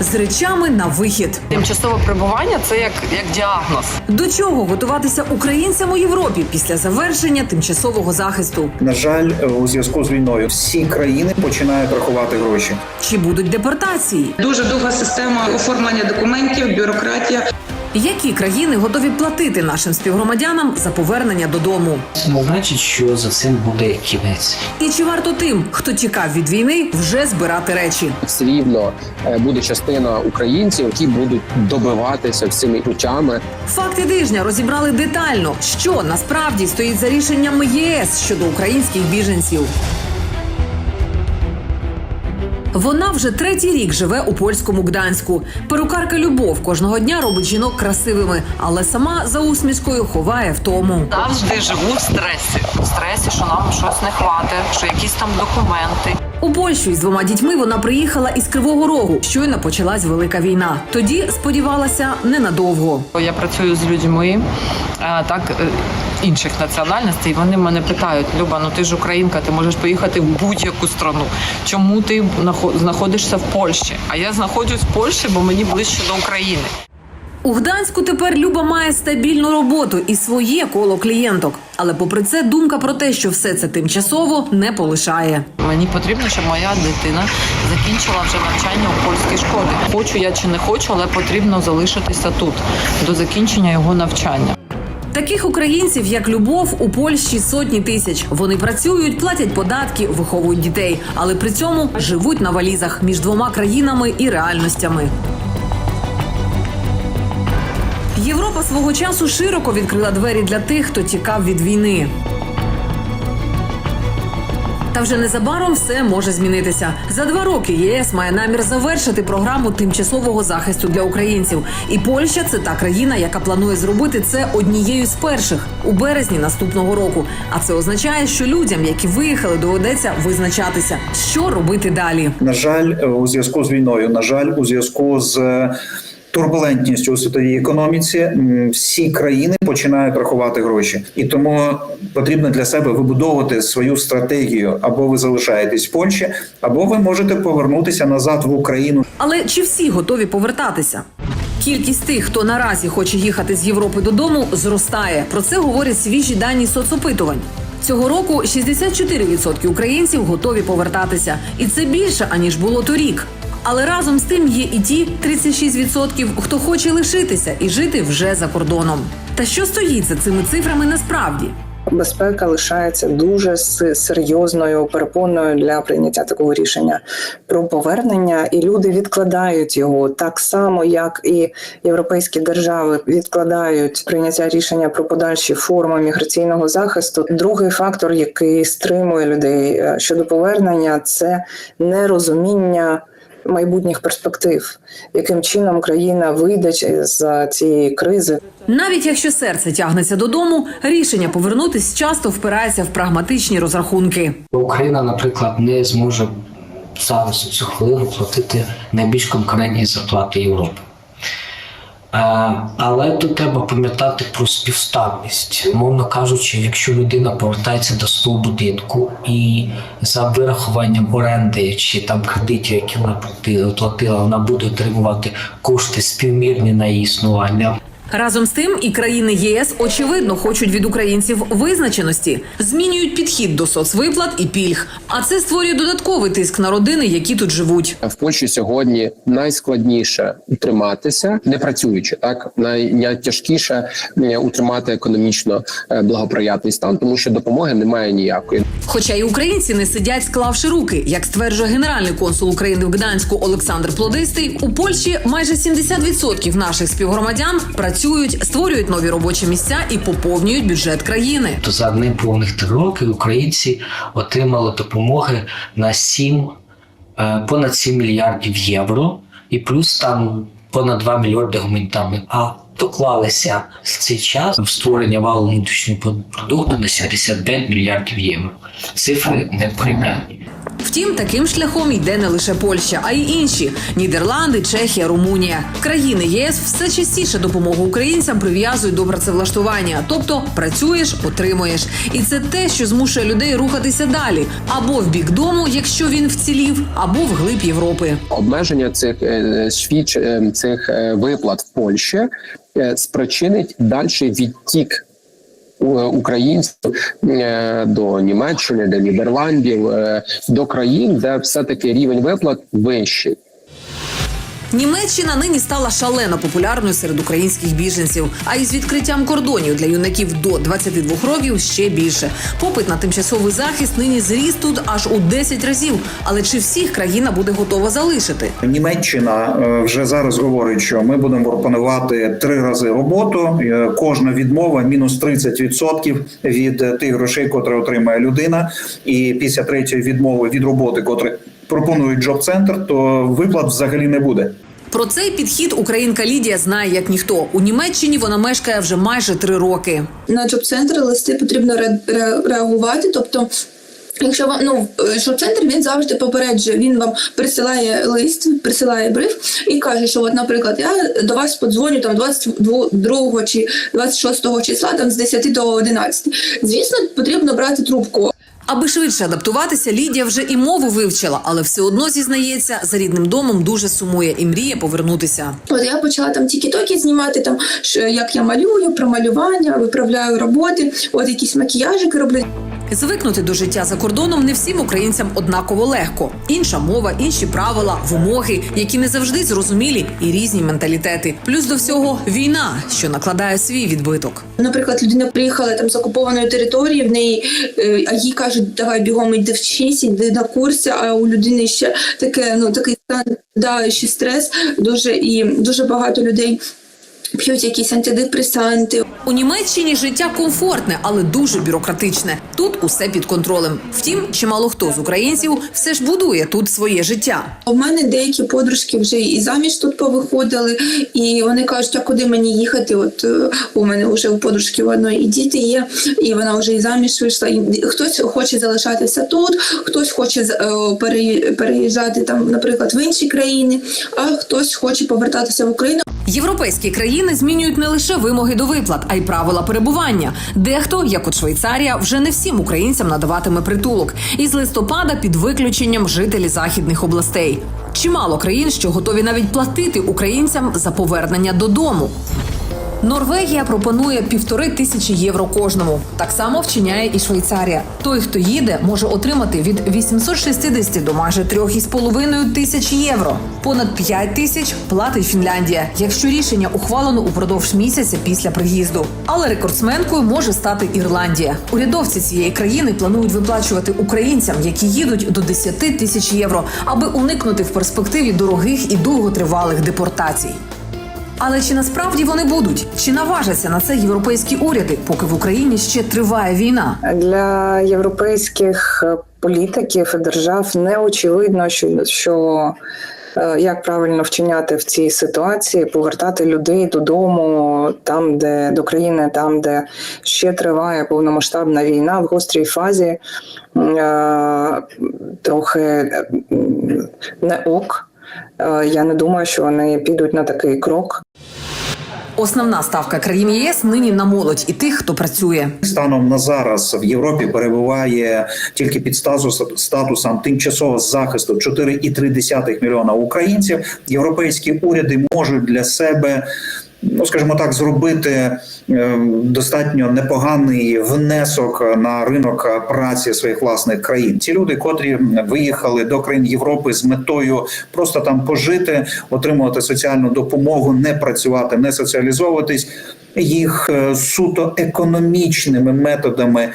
з речами на вихід. Тимчасове прибування це як, як діагноз. До чого готуватися українцям у Європі після завершення тимчасового захисту? На жаль, у зв'язку з війною всі країни починають рахувати гроші. Чи будуть депортації? Дуже довга система оформлення документів, бюрократія. Які країни готові платити нашим співгромадянам за повернення додому? Не значить, що за цим буде кінець. І чи варто тим, хто тікав від війни, вже збирати речі? все рівно е, буде частина українців, які будуть добиватися всіми путями. Факти тижня розібрали детально, що насправді стоїть за рішенням ЄС щодо українських біженців. Вона вже третій рік живе у польському Гданську. Перукарка Любов кожного дня робить жінок красивими, але сама за усмішкою ховає втому. Завжди живу в стресі. В стресі, що нам щось не хватить, що якісь там документи. У Польщу із двома дітьми вона приїхала із Кривого Рогу. Щойно почалась велика війна. Тоді сподівалася ненадовго. Я працюю з людьми так е, інших національностей. Вони мене питають: Люба, ну ти ж українка, ти можеш поїхати в будь-яку страну. Чому ти знаходишся в Польщі? А я знаходжусь в Польщі, бо мені ближче до України. У Гданську тепер Люба має стабільну роботу і своє коло клієнток. Але попри це, думка про те, що все це тимчасово, не полишає. Мені потрібно, щоб моя дитина закінчила вже навчання у польській школі. Хочу я чи не хочу, але потрібно залишитися тут до закінчення його навчання. Таких українців, як Любов, у Польщі сотні тисяч. Вони працюють, платять податки, виховують дітей, але при цьому живуть на валізах між двома країнами і реальностями. Європа свого часу широко відкрила двері для тих, хто тікав від війни. Та вже незабаром все може змінитися. За два роки ЄС має намір завершити програму тимчасового захисту для українців. І Польща це та країна, яка планує зробити це однією з перших у березні наступного року. А це означає, що людям, які виїхали, доведеться визначатися, що робити далі. На жаль, у зв'язку з війною, на жаль, у зв'язку з е, турбулентністю у світовій економіці, всі країни починають рахувати гроші, і тому потрібно для себе вибудовувати свою стратегію. Або ви залишаєтесь в Польщі, або ви можете повернутися назад в Україну. Але чи всі готові повертатися? Кількість тих, хто наразі хоче їхати з Європи додому, зростає. Про це говорять свіжі дані соцопитувань. Цього року 64% українців готові повертатися, і це більше аніж було торік. Але разом з тим є і ті 36%, хто хоче лишитися і жити вже за кордоном. Та що стоїть за цими цифрами насправді? безпека лишається дуже серйозною перепоною для прийняття такого рішення про повернення, і люди відкладають його так само, як і європейські держави відкладають прийняття рішення про подальші форми міграційного захисту. Другий фактор, який стримує людей е, щодо повернення, це нерозуміння. Майбутніх перспектив, яким чином країна вийде з цієї кризи, Навіть якщо серце тягнеться додому, рішення повернутись часто впирається в прагматичні розрахунки. Україна, наприклад, не зможе зараз у цю хвилину платити найбільш конкурентні зарплати Європи. Але тут треба пам'ятати про співставність. Мовно кажучи, якщо людина повертається до свого будинку і за вирахуванням оренди чи там кредитів, які вона платила, вона буде отримувати кошти співмірні на її існування. Разом з тим, і країни ЄС очевидно хочуть від українців визначеності, змінюють підхід до соцвиплат і пільг. А це створює додатковий тиск на родини, які тут живуть. В Польщі сьогодні найскладніше утриматися, не працюючи, так найтяжкіше е, утримати економічно е, благоприятний стан, тому що допомоги немає ніякої. Хоча і українці не сидять, склавши руки, як стверджує генеральний консул України в Гданську Олександр Плодистий, у Польщі майже 70% наших співгромадян працюють, створюють нові робочі місця і поповнюють бюджет країни. То за неповних три роки українці отримали допомоги на 7, е, понад 7 мільярдів євро, і плюс там понад 2 мільярди гуманітарних. А доклалися в цей час в створення валового внутрішнього продукту на 75 мільярдів євро. Цифри не порівнянні. Втім, таким шляхом йде не лише Польща, а й інші Нідерланди, Чехія, Румунія. Країни ЄС все частіше допомогу українцям прив'язують до працевлаштування, тобто працюєш, отримуєш. І це те, що змушує людей рухатися далі або в бік дому, якщо він вцілів, або в глиб Європи. обмеження цих е, свідч е, цих е, виплат в Польщі спричинить дальший відтік українців е, до Німеччини, до Нідерландів, е, до країн, де все таки рівень виплат вищий. Німеччина нині стала шалено популярною серед українських біженців. А із відкриттям кордонів для юнаків до 22 років ще більше. Попит на тимчасовий захист нині зріс тут аж у 10 разів. Але чи всіх країна буде готова залишити? Німеччина е, вже зараз говорить, що ми будемо пропонувати три рази роботу. Е, Кожна відмова мінус 30% від тих грошей, котрі отримає людина. І після третьої відмови від роботи, котрі пропонують джоб-центр, то виплат взагалі не буде. Про цей підхід українка Лідія знає як ніхто. У Німеччині вона мешкає вже майже три роки. на джоб-центри листи потрібно ре- ре- реагувати. Тобто, якщо вам ну джоб-центр він завжди попереджує, він вам присилає лист, присилає бриф і каже, що, от, наприклад, я до вас подзвоню там 22 чи 26 числа, там з 10 до 11. Звісно, потрібно брати трубку. Аби швидше адаптуватися, Лідія вже і мову вивчила, але все одно зізнається, за рідним домом дуже сумує і мріє повернутися. От я почала там тікі-токі знімати, там як я малюю, про малювання, виправляю роботи, от якісь макіяжики роблю. Звикнути до життя за кордоном не всім українцям однаково легко. Інша мова, інші правила, вимоги, які не завжди зрозумілі, і різні менталітети. Плюс до всього війна, що накладає свій відбиток. Наприклад, людина приїхала там з окупованої території, в неї е, а їй кажуть, давай бігом йди вчись, йди на курси. А у людини ще таке, ну такий стан, да, ще стрес. Дуже і дуже багато людей п'ють якісь антидепресанти. У Німеччині життя комфортне, але дуже бюрократичне. Тут усе під контролем. Втім, чимало хто з українців все ж будує тут своє життя. У мене деякі подружки вже і заміж тут повиходили, і вони кажуть, а куди мені їхати? От е, у мене вже у подружки в одної і діти є, і вона вже і заміж вийшла. І хтось хоче залишатися тут, хтось хоче е, переїжджати там, наприклад, в інші країни, а хтось хоче повертатися в Україну. Європейські країни змінюють не лише вимоги до виплат, а й правила перебування. Дехто, як от Швейцарія, вже не всім українцям надаватиме притулок. І з листопада під виключенням жителі західних областей. Чимало країн, що готові навіть платити українцям за повернення додому. Норвегія пропонує півтори тисячі євро кожному. Так само вчиняє і Швейцарія. Той, хто їде, може отримати від 860 до майже 3,5 тисяч євро. Понад 5 тисяч платить Фінляндія, якщо рішення ухвалено упродовж місяця після приїзду. Але рекордсменкою може стати Ірландія. Урядовці цієї країни планують виплачувати українцям, які їдуть до 10 тисяч євро, аби уникнути в перспективі дорогих і довготривалих депортацій. Але чи насправді вони будуть? Чи наважаться на це європейські уряди, поки в Україні ще триває війна? Для європейських е, політиків і держав не очевидно, що, що е, як правильно вчиняти в цій ситуації, повертати людей додому, там, де до країни, там, де ще триває повномасштабна війна в гострій фазі, е, трохи не ок. Е, Я не думаю, що вони підуть на такий крок. Основна ставка країн ЄС нині на молодь і тих, хто працює. Станом на зараз в Європі перебуває тільки під статус- статусом тимчасового захисту 4,3 мільйона українців. Європейські уряди можуть для себе. Ну, скажімо так, зробити е, достатньо непоганий внесок на ринок праці своїх власних країн. Ці люди, котрі виїхали до країн Європи з метою просто там пожити, отримувати соціальну допомогу, не працювати, не соціалізовуватись, їх е, суто економічними методами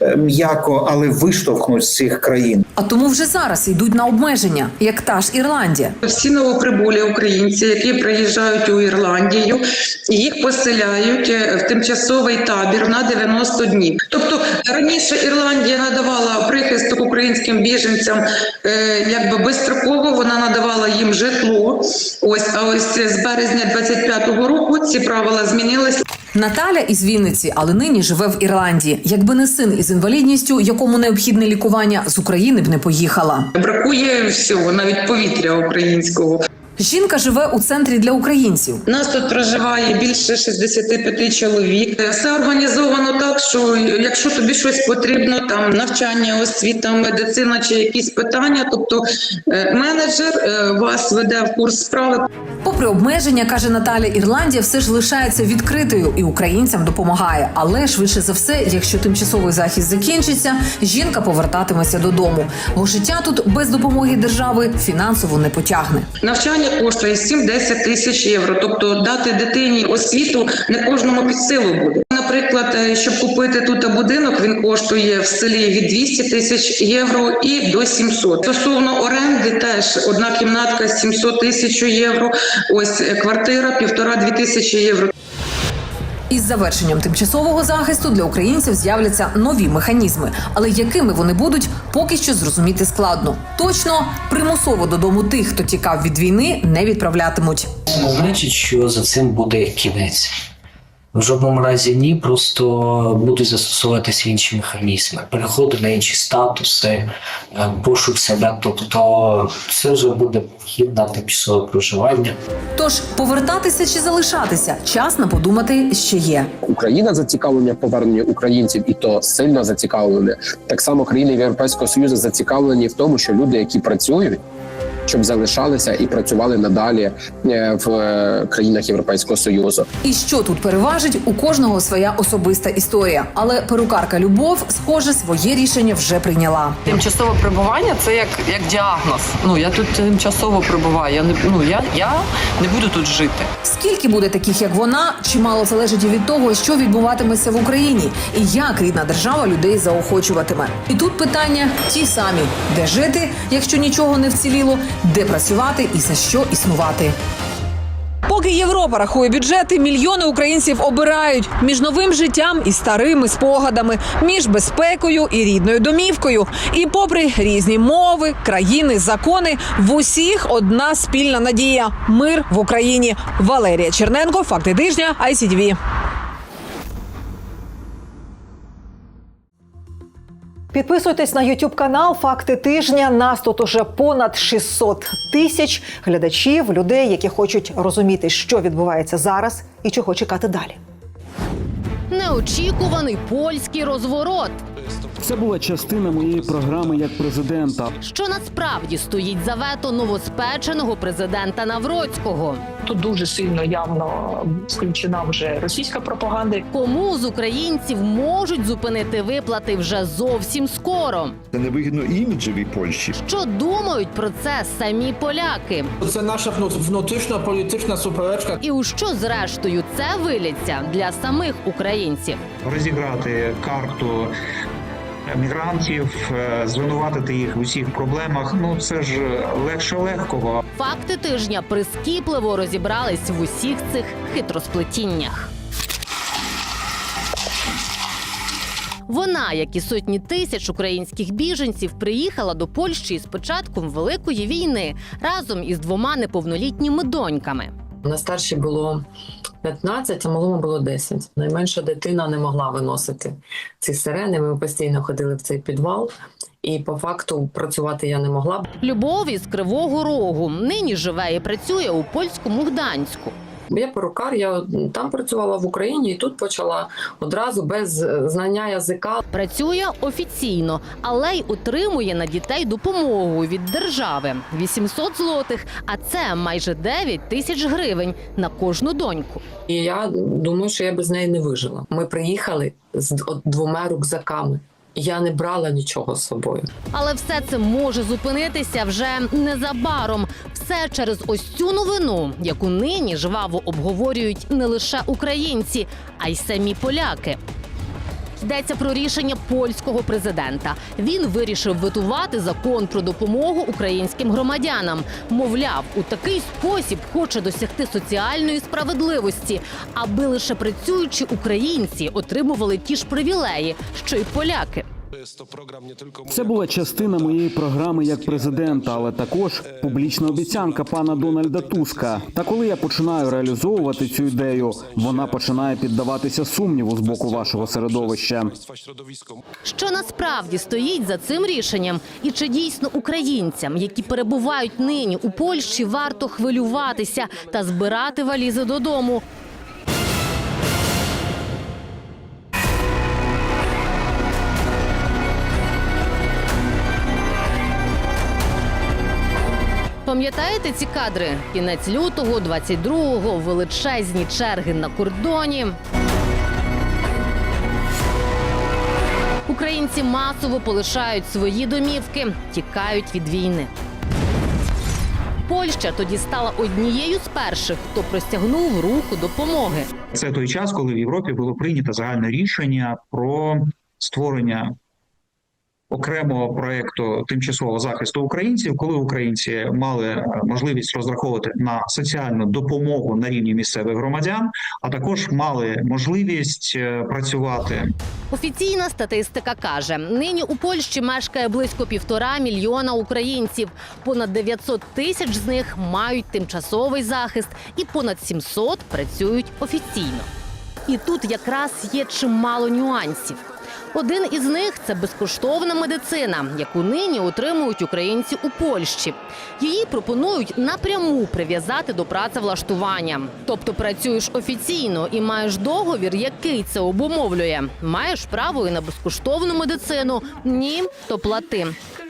е, м'яко, але виштовхнуть з цих країн. А тому вже зараз йдуть на обмеження, як та ж Ірландія. Всі новоприбулі українці, які приїжджають у Ірландію, їх поселяють е, в тимчасовий табір на 90 днів. Тобто Раніше Ірландія надавала прихисток українським біженцям е, якби безстроково, вона надавала їм житло. Ось, а ось з березня 25-го року ці правила змінилися. Наталя із Вінниці, але нині живе в Ірландії. Якби не син із інвалідністю, якому необхідне лікування, з України б не поїхала. Бракує всього, навіть повітря українського. Жінка живе у центрі для українців. Нас тут проживає більше 65 чоловік. Все організовано так, що якщо тобі щось потрібно, там навчання, освіта, медицина чи якісь питання, тобто е, менеджер е, вас веде в курс справи. Попри обмеження, каже Наталя, Ірландія все ж лишається відкритою і українцям допомагає. Але швидше за все, якщо тимчасовий захист закінчиться, жінка повертатиметься додому. Бо життя тут без допомоги держави фінансово не потягне. Навчання коштує 7-10 тисяч євро. Тобто дати дитині освіту не кожному під силу буде. Наприклад, е, щоб купити тут будинок, він коштує в селі від 200 тисяч євро і до 700. Стосовно оренди, теж одна кімнатка 700 тисяч євро. Ось е, квартира півтора-дві тисячі євро. Із завершенням тимчасового захисту для українців з'являться нові механізми, але якими вони будуть, поки що зрозуміти складно. Точно примусово додому тих, хто тікав від війни, не відправлятимуть. Це не значить, що за цим буде кінець. В жодному разі ні, просто будуть застосовуватися інші механізми, переходи на інші статуси, е, пошук себе. Тобто це вже буде хід на тимчасове проживання. Тож повертатися чи залишатися, час на подумати ще є. Україна зацікавлення в поверненні українців, і то сильно зацікавлені. Так само країни Європейського союзу зацікавлені в тому, що люди, які працюють, щоб залишалися і працювали надалі е, в е, країнах Європейського союзу. І що тут переважить, у кожного своя особиста історія. Але перукарка Любов, схоже, своє рішення вже прийняла. Тимчасове перебування це як, як діагноз. Ну я тут тимчасово прибуваю. Я не ну я, я не буду тут жити. Скільки буде таких, як вона, чимало залежить і від того, що відбуватиметься в Україні, і як рідна держава людей заохочуватиме. І тут питання ті самі: де жити, якщо нічого не вціліло, де працювати і за що існувати. Поки Європа рахує бюджети, мільйони українців обирають між новим життям і старими спогадами, між безпекою і рідною домівкою. І попри різні мови, країни, закони, в усіх одна спільна надія мир в Україні. Валерія Черненко, факти тижня, ICTV. Підписуйтесь на YouTube канал Факти тижня. Нас тут уже понад 600 тисяч глядачів, людей, які хочуть розуміти, що відбувається зараз і чого чекати далі. Неочікуваний польський розворот, Це була частина моєї програми як президента. що насправді стоїть за вето новоспеченого президента Навроцького. Тут дуже сильно явно включена вже російська пропаганда. Кому з українців можуть зупинити виплати вже зовсім скоро? Це невигідно іміджеві Польщі. Що думають про це самі поляки? Це наша внутрішня політична суперечка. І у що зрештою це виліться для самих українців? розіграти карту мігрантів, е, звинуватити їх в усіх проблемах. Ну це ж легше легкого. Факти тижня прискіпливо розібрались в усіх цих хитросплетіннях. Вона, як і сотні тисяч українських біженців, приїхала до Польщі з початком великої війни разом із двома неповнолітніми доньками. На старшій було 15, а малому було 10. Найменша дитина не могла виносити ці сирени. Ми постійно ходили в цей підвал, і по факту працювати я не могла. Любов із Кривого Рогу нині живе і працює у польському Гданську. Я перукар, я там працювала в Україні і тут почала одразу без е, знання язика. Працює офіційно, але й отримує на дітей допомогу від держави 800 злотих, а це майже 9 тисяч гривень на кожну доньку. І я думаю, що я без неї не вижила. Ми приїхали з двома рюкзаками. Я не брала нічого з собою. Але все це може зупинитися вже незабаром. Все через ось цю новину, яку нині жваво обговорюють не лише українці, а й самі поляки. Йдеться про рішення польського президента. Він вирішив ветувати закон про допомогу українським громадянам. Мовляв, у такий спосіб хоче досягти соціальної справедливості, аби лише працюючі українці отримували ті ж привілеї, що й поляки. Це була частина моєї програми як президента, але також публічна обіцянка пана Дональда Туска. Та коли я починаю реалізовувати цю ідею, вона починає піддаватися сумніву з боку вашого середовища. Що насправді стоїть за цим рішенням, і чи дійсно українцям, які перебувають нині у Польщі, варто хвилюватися та збирати валізи додому? Пам'ятаєте ці кадри? Кінець лютого, 22-го, величезні черги на кордоні. Українці масово полишають свої домівки, тікають від війни. Польща тоді стала однією з перших, хто простягнув руку допомоги. Це той час, коли в Європі було прийнято загальне рішення про створення окремого проекту тимчасового захисту українців, коли українці мали е, можливість розраховувати на соціальну допомогу на рівні місцевих громадян, а також мали можливість е, працювати Офіційна статистика каже: нині у Польщі мешкає близько півтора мільйона українців. Понад 900 тисяч з них мають тимчасовий захист, і понад 700 працюють офіційно. І тут якраз є чимало нюансів. Один із них це безкоштовна медицина, яку нині отримують українці у Польщі. Її пропонують напряму прив'язати до працевлаштування. Тобто працюєш офіційно і маєш договір, який це обумовлює. Маєш право і на безкоштовну медицину. Ні, то плати.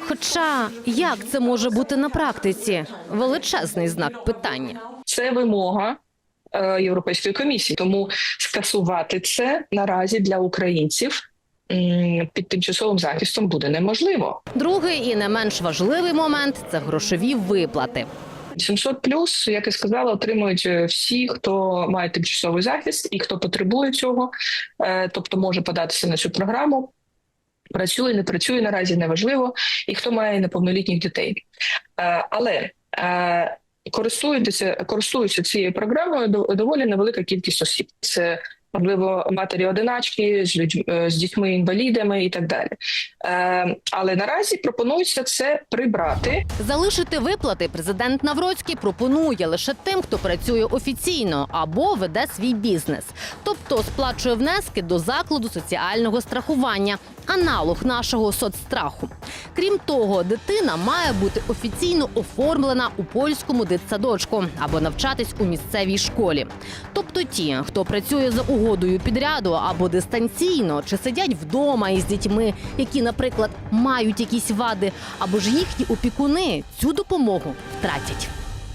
Хоча як це може бути на практиці? Величезний знак питання. Це вимога е, Європейської комісії. Тому скасувати це наразі для українців під тимчасовим захистом буде неможливо. Другий і не менш важливий момент це грошові виплати. 700 плюс, як і сказала, отримують е, всі, хто має тимчасовий захист і хто потребує цього, е, тобто може податися на цю програму. Працює, не працює наразі неважливо, і хто має неповнолітніх дітей. Е, Але користуються, користуються цією програмою до- доволі невелика кількість осіб. Це можливо матері одиначки з людьми з дітьми інвалідами і так далі. Е, Але наразі пропонується це прибрати. Залишити виплати президент Навроцький пропонує лише тим, хто працює офіційно або веде свій бізнес, тобто сплачує внески до закладу соціального страхування, аналог нашого соцстраху. Крім того, дитина має бути офіційно оформлена у польському дитсадочку або навчатись у місцевій школі. Тобто ті, хто працює за угодою підряду або дистанційно, чи сидять вдома із дітьми, які, наприклад, мають якісь вади, або ж їхні опікуни цю допомогу втратять.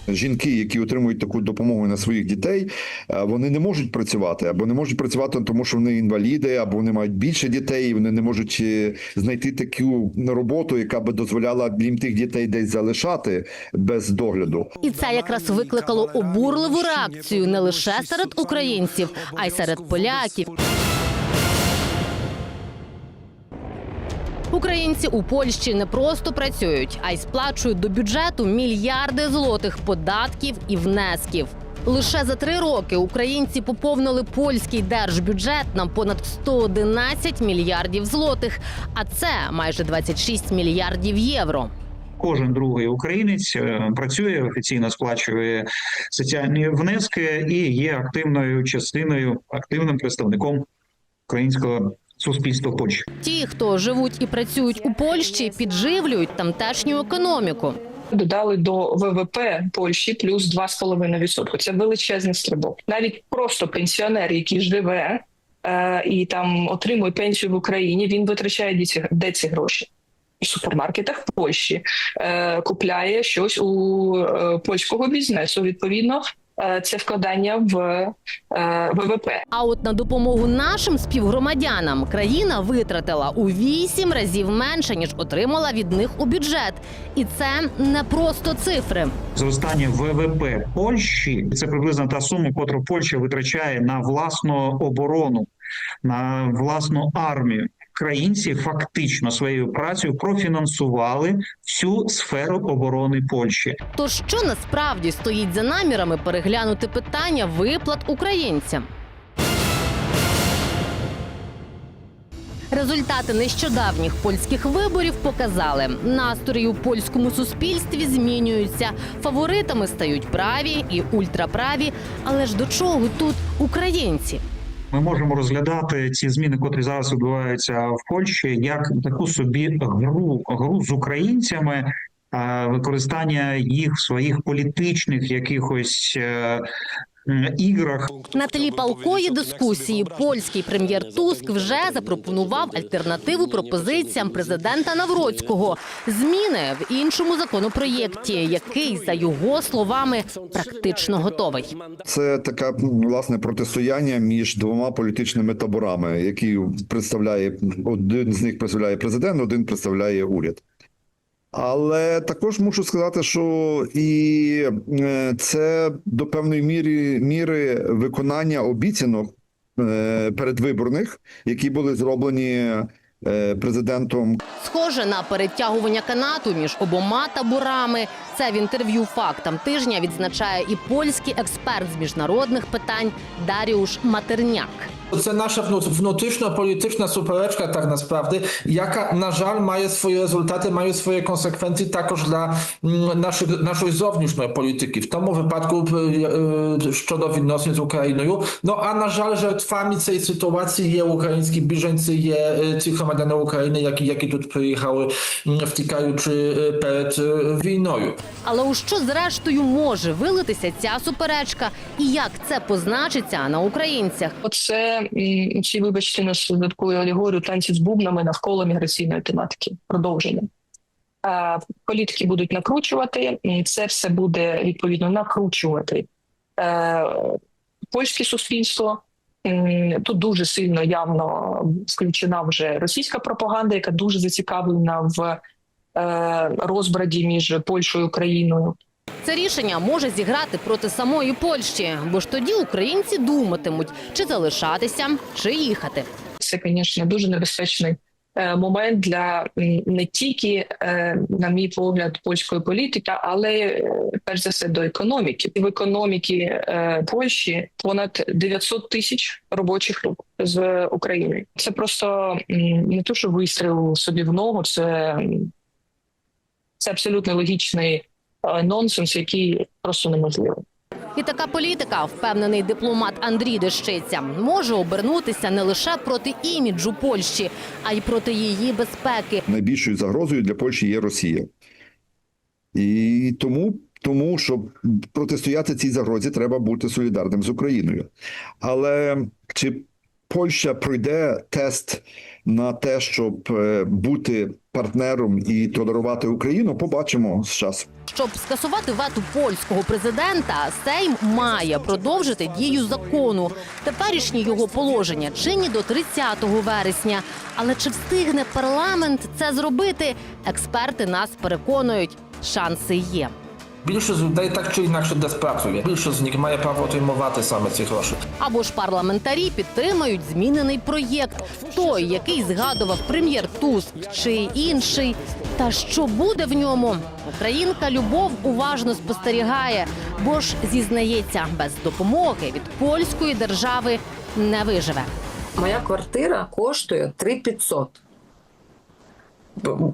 Жінки, які отримують таку допомогу на своїх дітей, е, вони не можуть працювати або не можуть працювати, тому що вони інваліди, або вони мають більше дітей. і Вони не можуть е, знайти таку роботу, яка би дозволяла їм тих дітей десь залишати без догляду. І це якраз викликало обурливу реакцію не лише серед українців, а й серед поляків. Українці у Польщі не просто працюють, а й сплачують до бюджету мільярди злотих податків і внесків. Лише за три роки українці поповнили польський держбюджет на понад 111 мільярдів злотих, а це майже 26 мільярдів євро. Кожен другий українець е, працює офіційно сплачує соціальні внески і є активною частиною, активним представником українського суспільства в Польщі. Ті, хто живуть і працюють у Польщі, підживлюють тамтешню економіку. Додали до ВВП Польщі плюс 2,5%. Це величезний стрибок. Навіть просто пенсіонер, який живе е, і там отримує пенсію в Україні, він витрачає де ці, де ці гроші. В супермаркетах в Польщі е, купляє щось у е, польського бізнесу. Відповідно, це вкладання в е, ВВП. А от на допомогу нашим співгромадянам країна витратила у вісім разів менше ніж отримала від них у бюджет, і це не просто цифри. Зростання ВВП Польщі це приблизно та сума, котру Польща витрачає на власну оборону. на власну армію. Українці фактично своєю працею профінансували всю сферу оборони Польщі. То що насправді стоїть за намірами переглянути питання виплат українцям? Результати нещодавніх польських виборів показали, настрої у польському суспільстві змінюються. Фаворитами стають праві і ультраправі. Але ж до чого тут українці? Ми можемо розглядати ці зміни, котрі зараз відбуваються в Польщі, як таку собі гру, гру з українцями, е, використання їх в своїх політичних якихось е, іграх. На тлі палкої дискусії польський прем'єр Туск вже запропонував альтернативу пропозиціям президента Навроцького зміни в іншому законопроєкті, який за його словами практично готовий. Це таке власне протистояння між двома політичними таборами, які представляє один з них представляє президент, один представляє уряд. Але також мушу сказати, що і е, це до певної міри міри виконання обіцянок е, передвиборних, які були зроблені е, президентом Схоже на перетягування канату між обома таборами. Це в інтерв'ю фактам тижня відзначає і польський експерт з міжнародних питань Даріуш Матерняк. Це наша вну- внутрішня політична суперечка, так насправді, яка, на жаль, має свої результати, має свої конsekwencje також dla м, наших, нашої зовнішньої політики. В тому випадку е, е, щодо відносин з Україною. Ну, а на жаль, жертвами цієї ситуації є українські біженці, є е, ці громадяни України, які, які тут приїхали, втікаючи перед війною. Але у що зрештою може вилитися ця суперечка, і як це позначиться на українцях? Оце м, ці, вибачте, нас додатковою алегорію танці з бубнами навколо міграційної тематики. Продовження. Політики будуть накручувати, і це все буде відповідно накручувати е, польське суспільство. Тут дуже сильно явно включена вже російська пропаганда, яка дуже зацікавлена в е, розбраді між Польщею і Україною. Це рішення може зіграти проти самої Польщі, бо ж тоді українці думатимуть, чи залишатися, чи їхати. це, звісно, дуже небезпечний е, момент для не тільки, е, на мій погляд, польської політики, але е, перш за все до економіки. В економіки Польщі понад 900 тисяч робочих рук з України. Це просто не то, що вистріл собі в ногу, це, це абсолютно логічний нонсенс, який просто неможливий. І така політика, впевнений дипломат Андрій Дещиця, може обернутися не лише проти іміджу Польщі, а й проти її безпеки. найбільшою загрозою для Польщі є Росія. І тому, тому щоб протистояти цій загрозі, треба бути солідарним з Україною. Але чи Польща пройде тест на те, щоб е, бути партнером і толерувати Україну, побачимо з часом. Щоб скасувати вето польського президента, Сейм має продовжити дію закону. Теперішні його положення чинні до 30 вересня. Але чи встигне парламент це зробити? Експерти нас переконують, шанси є. Більшість людей так чи інакше десь працює. Більшість з них має право отримувати саме ці гроші. Або ж парламентарі підтримають змінений проєкт, той, який згадував прем'єр Туск чи інший. Та що буде в ньому? Українка Любов уважно спостерігає, бо ж зізнається, без допомоги від польської держави не виживе. Моя квартира коштує 3500.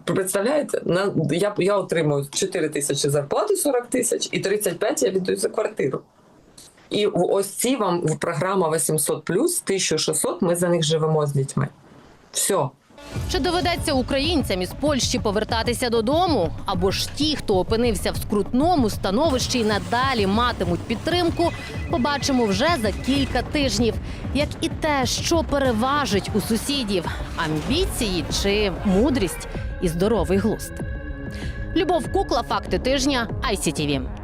Представляєте, на я, я отримую 4 тисячі зарплати, 40 тисяч, і 35 я віддаю за квартиру. І ось ці вам програма 800 1600, ми за них живемо з дітьми. Все. Чи доведеться українцям із Польщі повертатися додому? Або ж ті, хто опинився в скрутному становищі і надалі матимуть підтримку, побачимо вже за кілька тижнів. Як і те, що переважить у сусідів амбіції чи мудрість і здоровий глузд. Любов Кукла, факти тижня, ICTV.